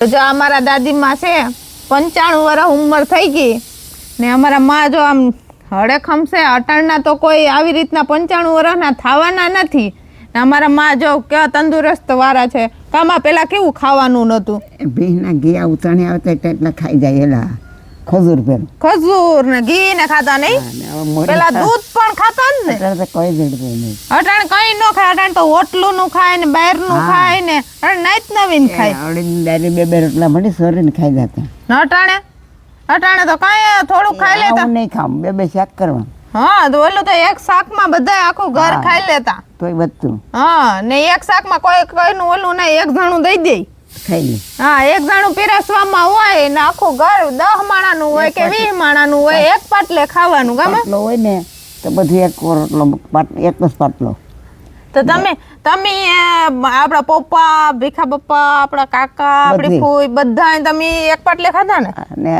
તો જો અમારા દાદીમાં છે, પંચાણું વર્ષ ઉંમર થઈ ગઈ. ને અમારા માં જો આમ હળે ખમશે, અટાણના તો કોઈ આવી રીતના પંચાણું વર્ષના થવાના નથી. ને અમારા માં જો કેવા તંદુરસ્ત વાળા છે કામાં પેલા કેવું ખાવાનું નહોતું? ભીના ગયા ઉતાણી આવતા એટલા ખાઈ જાય એલા. ખજૂર પેલું. ખજૂર ને ઘી ને ખાતા નહીં? પેલા દૂધ પણ ખાતા ને અટાણે તો કોઈ જડતું નહીં. અટાણ કઈ ન ખાય અટાણ તો હોટલું નું ખાય ને બહારનું ખાય ને અટાણ નાઈત નવીન ખાય. આવડીને ડાયરી બે બે રોટલા મળી સોરીને ખાઈ જતા અટાણે? અટાણે તો કઈ થોડું ખાઈ લેતા. નહીં ખામ બે બે શાક કરવા હા તો ઓલું તો એક શાકમાં બધા આખું ઘર ખાઈ લેતા. તોય બધું. હા ને એક શાકમાં કોઈ કોઈનું ઓલું નહીં એક જણું દઈ દે. હા એક જાણું પીરસવામાં હોય ને આખું ઘર દહ માણાનું હોય કે વીસ માણાનું હોય એક પાટલે ખાવાનું ગમે? પાટલો હોય ને તો બધું એક રોટલો એક જ પાટલો. તો તમે તમે આપણા પપ્પા ભીખા પપ્પા આપણા કાકા આપણી ફૂઈ બધા તમે એક પાટલે ખાધા ને? ને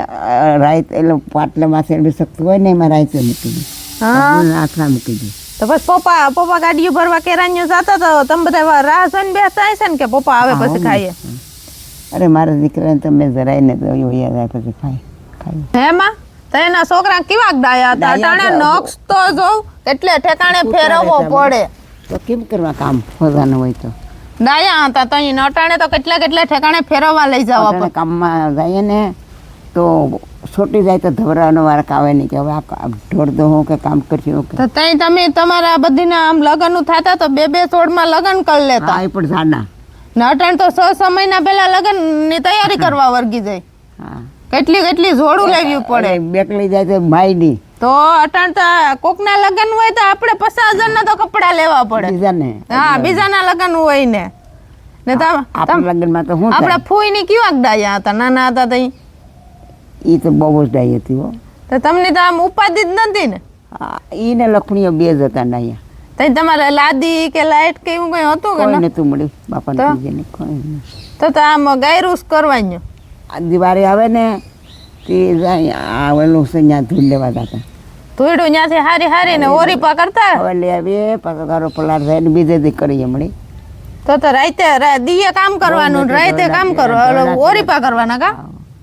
રાઈત એટલે પાટલે માથે બી શકતું હોય ને એમાં રાઈતે મૂકી દે. હા? આથરા મૂકી દે. તો બસ પપ્પા પપ્પા ગાડીઓ ભરવા કેરાન્યુ જતા તો તમે બધા રાહ જોઈને બેસતા હશે ને કે પપ્પા આવે પછી ને. ખાઈએ? અરે મારા દીકરાને તમે મેં જરાય ને તો યાદ આવે પછી ખાઈ ખાય હેમાં તો એના છોકરા કેવા ડાયા હતા અટાણે નોક્સ તો જોઉં એટલે ઠેકાણે ફેરવવો પડે. તો કેમ કરવા કામ પોતાનું હોય તો? ડાયા હતા તો અહીં અટાણે તો કેટલા કેટલા ઠેકાણે ફેરવવા લઈ જવા પડે કામમાં જઈએ ને તો છોટી જાય તો ધવરાનો વારક આવે નહીં કે હવે આ ઢોળ દો હું કે કામ કરશું હું તો ત્યાં તમે તમારા બધીના આમ લગ્નનું થતા તો બે બે છોડમાં લગ્ન કરી લેતા. હા એ પણ જાડા ને અટાણ તો છ છ મહિના પહેલા લગ્નની તૈયારી કરવા વર્ગી જાય. હા. કેટલી કેટલી જોડું લેવું પડે. બેકલી જાય તો માયની તો અટાણ તો કોકના લગ્ન હોય તો આપણે પચાસ હજારના તો કપડા લેવા પડે. બીજાને. હા બીજાના લગ્ન હોય ને. ને તો આપણા લગ્નમાં તો હું આપણા ફૂઈ ની કેવા ડાયા હતા? નાના હતા તઈ? એ તો બહુ જ ડાઈ હતી હો. તો તમને તો આમ ઉપાધિ જ નથી ને? હા, ઈ ને લખણીઓ બે જ હતા નાયા તઈ તમારે લાદી કે લાઈટ કે એવું કઈ હતું કે કોઈ તું નતું મળ્યું. બાપાને તો? બીજાને કોઈ નહીં. તો તો આમ ગાયરૂસ કરવાનું આ દિવાળી આવે ને તે જાય આ છે ત્યાં ધૂળ લેવા જતા. ધોઈડું ત્યાંથી હારી હારી ને ઓરીપા કરતા હવે લે આવીએ પાછો તારો પલાર થાય ને બીજે દી કરીએ મળી. તો તો રાતે રા- દીએ કામ કરવાનું ને રાતે કામ કરવા ઓરીપા કરવાના કા?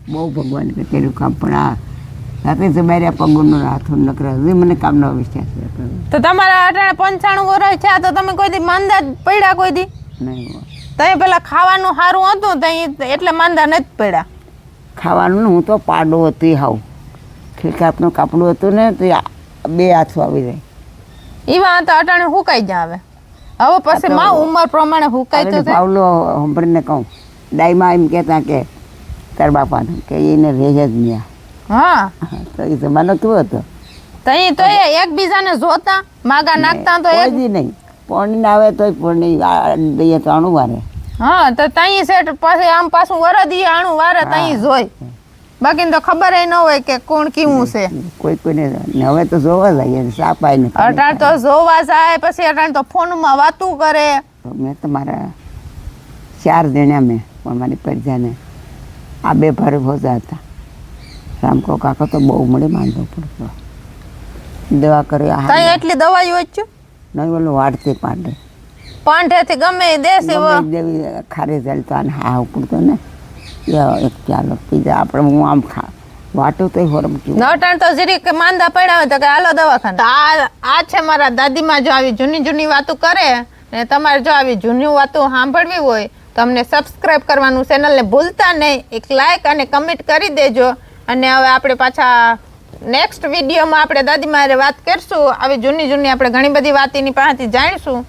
બહુ ભગવાન કે કર્યું કામ પણ આ તો મારે પગુનો હાથો નકરા. હજી મને કામનો વિશ્વાસ છે તો તમારા અટાણે પંચાણું વર્ષ છે તો તમે કોઈ દી માંદા પડ્યા કોઈ દી? નહીં હોય. તઈ પેલા ખાવાનું સારું હતું ત્યાં એટલે માંદા નથી પડ્યા. ખાવાનું હું તો પાડો હતી હાવ. ખીલકાપનું કાપડું હતું ને તે બે હાથું આવી જાય. એવા તો અટાણે હુકાઈ જ આવે હવે પછી માં ઉંમર પ્રમાણે હુકાય તો પાવલો સાંભળીને કહું. ડાઈમાં એમ કહેતા કે તાર બાપાને કે એને રહે જ નહીં હા. તો એ જમાનો કેવો હતો? તઈ તો એ એકબીજાને જોતા માગા નાખતા તો એક નહીં. પોણી ના આવે તોય પોણી દઈએ તો આણું વારે. હા તો તઈ સેટ પછી આમ પાછું વરદી આણું વારે તઈ જોઈ બાકી તો ખબર ન હોય કે કોણ કેવું છે. કોઈ કોઈને હવે તો જોવા જાય સાપાય ને અટાણ તો જોવા જાય પછી અટાણ તો ફોનમાં વાતું કરે. મેં તો મારા ચાર જણ્યા મેં પણ મારી પરજાને આ બે ભારે ભોજા હતા. રામકો કાકો તો બહુ મળે માંદો પડતો દવા કરે કઈ એટલી દવાઈ છે? નહીં ઓલું વાડતી પાંડે. પાંઠેથી ગમે એ દેવી ખારે ચાલતો અને હા ઉપડતો ને. એક ચાલો પીઝા આપણે હું આમ ખા વાટું તો હોરમ કીધું નટાણ તો જરીક માંદા પડ્યા હોય તો કે હાલો દવાખાને. આ આ છે મારા દાદીમાં જો આવી જૂની જૂની વાતો કરે ને તમારે જો આવી જૂની વાતો સાંભળવી હોય તો અમને સબસ્ક્રાઇબ કરવાનું ચેનલને ભૂલતા નહીં. એક લાઈક અને કમેન્ટ કરી દેજો. અને હવે આપણે પાછા નેક્સ્ટ વિડીયોમાં આપણે દાદી મારે વાત કરશું. આવી જૂની જૂની આપણે ઘણી બધી વાત એની પાસેથી જાણીશું.